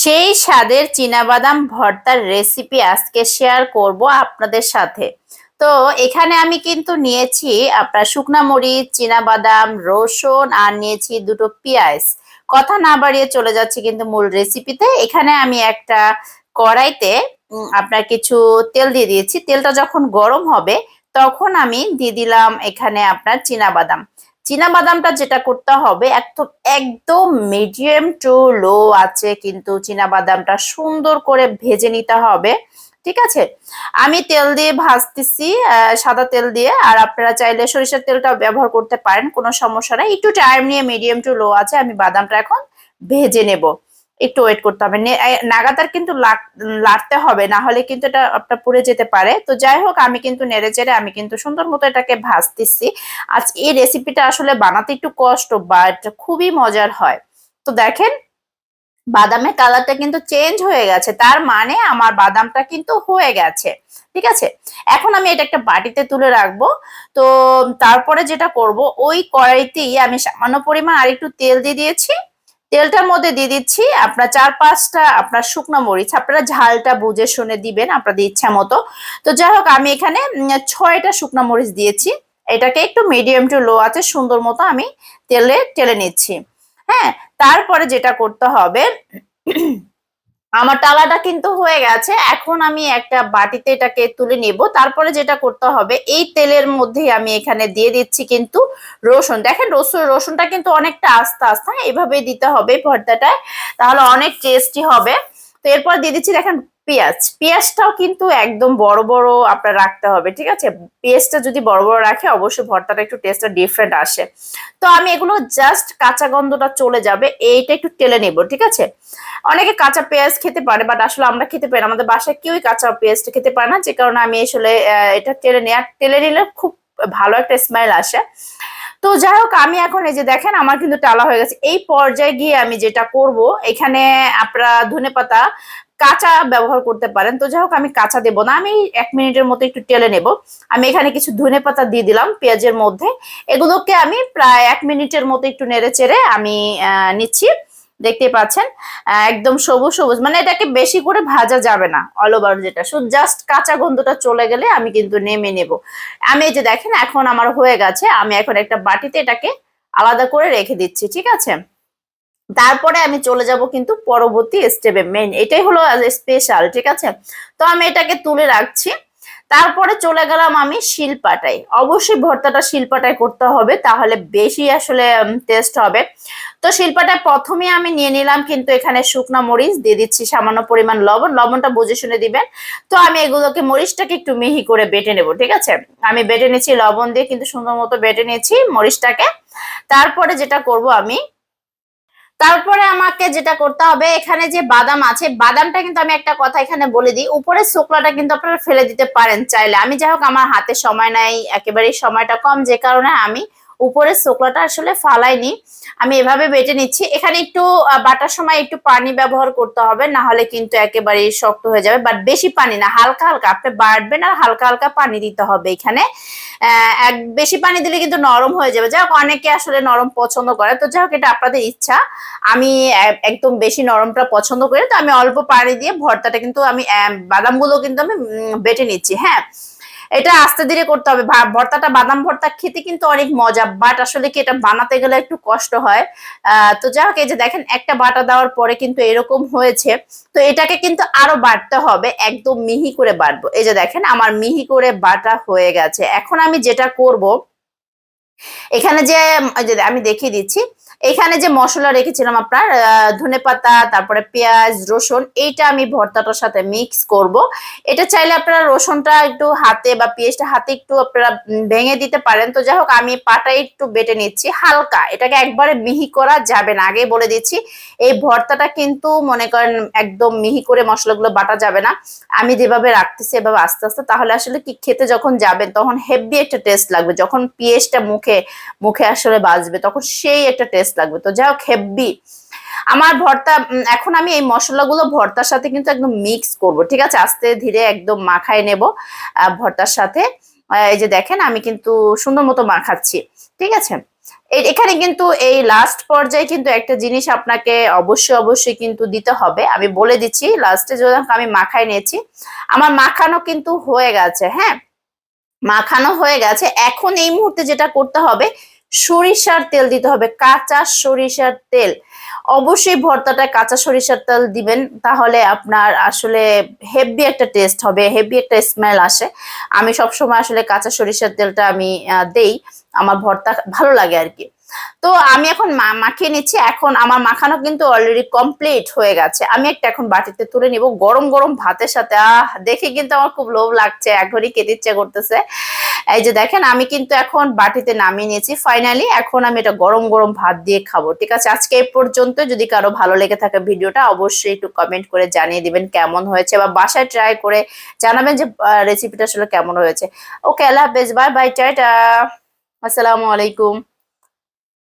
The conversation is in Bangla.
সেই স্বাদের চীনাবাদাম ভর্তার রেসিপি আজকে শেয়ার করব আপনাদের সাথে। তো এখানে আমি কিন্তু নিয়েছি আপনার শুকনা মরিচ, চীনাবাদাম, রসুন আর নিয়েছি দুটো পেঁয়াজ। কথা না বাড়িয়ে চলে যাচ্ছি কিন্তু মূল রেসিপিতে এখানে আমি একটা কড়াইতে আপনার কিছু তেল দিয়ে দিয়েছি। তেলটা যখন গরম হবে, তখন আমি দিয়ে দিলাম এখানে আপনার চীনাবাদাম বাদামটা যেটা করতে হবে, একদম মিডিয়াম টু লো আছে কিন্তু বাদামটা সুন্দর করে ভেজে নিতে হবে, ঠিক আছে? আমি তেল দিয়ে ভাজতেছি সাদা তেল দিয়ে, আর আপনারা চাইলে সরিষার তেলটাও ব্যবহার করতে পারেন, কোনো সমস্যা নাই। একটু টাইম নিয়ে মিডিয়াম টু লো আছে, আমি বাদামটা এখন ভেজে নেব। একটু ওয়েট করতে হবে। নে- নাগাতার কিন্তু লাড়তে হবে, না হলে কিন্তু এটা আপনার পুড়ে যেতে পারে। তো যাই হোক, আমি কিন্তু নেড়ে চেড়ে আমি কিন্তু সুন্দর মতো এটাকে ভাজতেছি। আজ এই রেসিপিটা আসলে বানাতে একটু কষ্ট বাট খুবই মজার হয়। তো দেখেন, বাদামের কালারটা কিন্তু চেঞ্জ হয়ে গেছে। তার মানে আমার বাদামটা কিন্তু হয়ে গেছে। ঠিক আছে? এখন আমি এটা একটা বাটিতে তুলে রাখব। তো তারপরে যেটা করব, ওই কড়াইতেই আমি সামান্য পরিমাণ আর একটু তেল দিয়ে দিয়েছি। তেলটার মধ্যে দিয়ে দিচ্ছি আপনার চার পাঁচটা আপনার শুকনো মরিচ। আপনারা ঝালটা বুঝে শুনে দিবেন, আপনাদের ইচ্ছা মতো। তো যাই হোক, আমি এখানে ছয়টা শুকনো মরিচ দিয়েছি। এটাকে একটু মিডিয়াম টু লো আছে, সুন্দর মতো আমি তেলে, টেলে নিচ্ছি। হ্যাঁ তারপরে যেটা করতে হবে আমার টালাটা কিন্তু হয়ে গেছে। এখন আমি একটা বাটিতে এটাকে তুলে নিব। তারপরে যেটা করতে হবে, এই তেলের মধ্যে আমি এখানে দিয়ে দিচ্ছি কিন্তু রসুন। দেখেন রসুন রসুনটা কিন্তু অনেকটা আস্তে আস্তে এভাবে এইভাবেই দিতে হবে ভর্তাটায়, তাহলে অনেক টেস্টি হবে। তো এরপর দিয়ে দিচ্ছি, দেখেন পেঁয়াজ। পেঁয়াজটাও কিন্তু একদম বড় বড় আপনার রাখতে হবে, ঠিক আছে? পেঁয়াজটা যদি বড় বড় রাখে, অবশ্যই ভর্তাটা একটু টেস্টটা ডিফারেন্ট আসে। তো আমি এগুলো জাস্ট কাঁচা গন্ধটা চলে যাবে, এইটা একটু টেলে নেব, ঠিক আছে? অনেকে কাঁচা পেঁয়াজ খেতে পারে বাট আসলে আমরা খেতে পারি আমাদের বাসায় কেউই কাঁচা পেঁয়াজটা খেতে পারে না, যে কারণে আমি আসলে এটা টেলে নেওয়ার টেলে নিলে খুব ভালো একটা স্মেল আসে। তো যাই হোক, আমি এখন এই যে দেখেন, আমার কিন্তু টালা হয়ে গেছে। এই পর্যায়ে গিয়ে আমি যেটা করব, এখানে আপনারা ধনে পাতা কাঁচা ব্যবহার করতে পারেন। তো যাই হোক, আমি কাঁচা দেবো না। আমি এক মিনিটের মতো একটু টেলে নেব। আমি এখানে কিছু ধনে পাতা দিয়ে দিলাম পেঁয়াজের মধ্যে। এগুলোকে আমি প্রায় এক মিনিটের মতো একটু নেড়ে চেড়ে আমি নিচ্ছি। দেখতে পাচ্ছেন? একদম সবুজ সবুজ। মানে এটাকে বেশি করে ভাজা যাবে না অল ওভার যেটা। শুধু জাস্ট কাঁচা গন্ধটা চলে গেলে আমি কিন্তু নেমে নেব। আমি এই যে দেখেন, এখন আমার হয়ে গেছে। আমি এখন একটা বাটিতে এটাকে আলাদা করে রেখে দিচ্ছি, ঠিক আছে? তারপরে আমি চলে যাব কিন্তু পরবর্তী স্টেপে মেইন এটাই হলো স্পেশাল ঠিক আছে? তো আমি এটাকে তুলে রাখছি। তারপরে চলে গেলাম আমি শিলপাটায়। অবশ্যই ভর্তাটা শিলপাটায় করতে হবে, তাহলে বেশি আসলে টেস্ট হবে। তো শিলপাটায় প্রথমে আমি নিয়ে নিলাম কিন্তু এখানে শুকনা মরিচ, দিয়ে দিচ্ছি সামান্য পরিমাণ লবণ। লবণটা বুঝে শুনে দিবেন। তো আমি এগুলোকে, মরিচটাকে একটু মিহি করে বেটে নেব, ঠিক আছে? আমি বেটে নিচ্ছি লবণ দিয়ে, কিন্তু সুন্দর মতো বেটে নিয়েছি মরিচটাকে। তারপরে যেটা করব আমি তারপরে আমাকে যেটা করতে হবে, এখানে যে বাদাম আছে, বাদামটা কিন্তু আমি একটা কথা এখানে বলে দিই, উপরের শুকলাটা কিন্তু আপনারা ফেলে দিতে পারেন চাইলে। আমি যাই হোক, আমার হাতে সময় নাই, একেবারেই সময়টা কম, যে কারণে আমি উপরের শুকলাটা আসলে ফালাইনি আমি এভাবে বেটে নিচ্ছি। এখানে একটু বাটার সময় একটু পানি ব্যবহার করতে হবে, না হলে কিন্তু একেবারেই শক্ত হয়ে যাবে। বাট বেশি পানি না, হালকা হালকা, আপনি বাটবেন আর হালকা হালকা পানি দিতে হবে এখানে। এক, বেশি পানি দিলে কিন্তু নরম হয়ে যাবে। যাই অনেকে আসলে নরম পছন্দ করে। তো যাই হোক, এটা আপনাদের ইচ্ছা। আমি একদম বেশি নরমটা পছন্দ করি তো আমি অল্প পানি দিয়ে ভর্তাটা কিন্তু আমি বাদামগুলো কিন্তু আমি বেটে নিচ্ছি। হ্যাঁ এটা আস্তে ধীরে করতে হবে। ভর্তাটা, বাদাম ভর্তা খেতে কিন্তু অনেক মজা বাট আসলে কি এটা বানাতে গেলে একটু কষ্ট হয়। তো যাই হোক, এই যে দেখেন, একটা বাটা দেওয়ার পরে কিন্তু এরকম হয়েছে। তো এটাকে কিন্তু আরও বাটতে হবে, একদম মিহি করে বাটবো এই যে দেখেন, আমার মিহি করে বাটা হয়ে গেছে। এখন আমি যেটা করব, এখানে যে যে আমি দেখিয়ে দিচ্ছি এখানে যে মশলা রেখেছিলাম আপনার ধনে পাতা, তারপরে পেঁয়াজ, রসুন, এইটা আমি ভর্তাটার সাথে মিক্স করব। এটা চাইলে আপনারা রসুনটা একটু হাতে বা পেঁয়াজটা হাতে একটু আপনারা ভেঙে দিতে পারেন। তো যাই হোক, আমি পাটা একটু বেটে নিচ্ছি। হালকা, এটাকে একবারে মিহি করা যাবে না। আগেই বলে দিচ্ছি, এই ভর্তাটা কিন্তু মনে করেন একদম মিহি করে মশলাগুলো বাটা যাবে না। আমি যেভাবে রাখতেছি, এভাবে আস্তে আস্তে, তাহলে আসলে কি খেতে যখন যাবেন, তখন হেভি একটা টেস্ট লাগবে। যখন পেঁয়াজটা মুখে মুখে আসলে বাজবে, তখন সেই একটা টেস্ট লাগবে। তো যাই হোক হেভি আমার ভর্তা এখন আমি এই মশলাগুলো ভর্তার সাথে কিন্তু একদম মিক্স করব, ঠিক আছে? আস্তে ধীরে একদম মাখায় নেব ভর্তার সাথে। এই যে দেখেন, আমি কিন্তু সুন্দর মতো মাখাচ্ছি, ঠিক আছে? এখানে কিন্তু এই লাস্ট পর্যায়ে কিন্তু একটা জিনিস আপনাকে অবশ্যই অবশ্যই কিন্তু দিতে হবে। আমি বলে দিচ্ছি লাস্টে যখন আমি মাখায় নিয়েছি, আমার মাখানো কিন্তু হয়ে গেছে হ্যাঁ? মাখানো হয়ে গেছে। এখন এই মুহূর্তে যেটা করতে হবে সরিষার তেল দিতে হবে, কাঁচা সরিষার তেল। অবশ্যই ভর্তাটা কাঁচা সরিষার তেল দিবেন, তাহলে আপনার আসলে হেভি একটা টেস্ট হবে, হেভি একটা স্মেল আসে। আমি সবসময় আসলে কাঁচা সরিষার তেলটা আমি দেই, আমার ভর্তা ভালো লাগে আর কি। তো আমি এখন মাখিয়ে নিচ্ছি, এখন আমার মাখানো কিন্তু অলরেডি কমপ্লিট হয়ে গেছে। আমি একটা এখন বাটিতে তুলে নিব, গরম গরম ভাতের সাথে, আহ, দেখে কিন্তু আমার খুব লোভ লাগছে এখনই খেতে ইচ্ছে করতেছে। এই যে দেখেন, আমি কিন্তু এখন বাটিতে নামিয়ে নিয়েছি। ফাইনালি এখন আমি এটা গরম গরম ভাত দিয়ে খাব। ঠিক আছে, আজকে এই পর্যন্ত। যদি কারও ভালো লেগে থাকে ভিডিওটা, অবশ্যই একটু কমেন্ট করে জানিয়ে দিবেন কেমন হয়েছে বা বাসায় ট্রাই করে জানাবেন যে রেসিপিটা আসলে কেমন হয়েছে। ওকে আল্লাহ হাফেজ বাই বাই টাটা। আসসালামু আলাইকুম।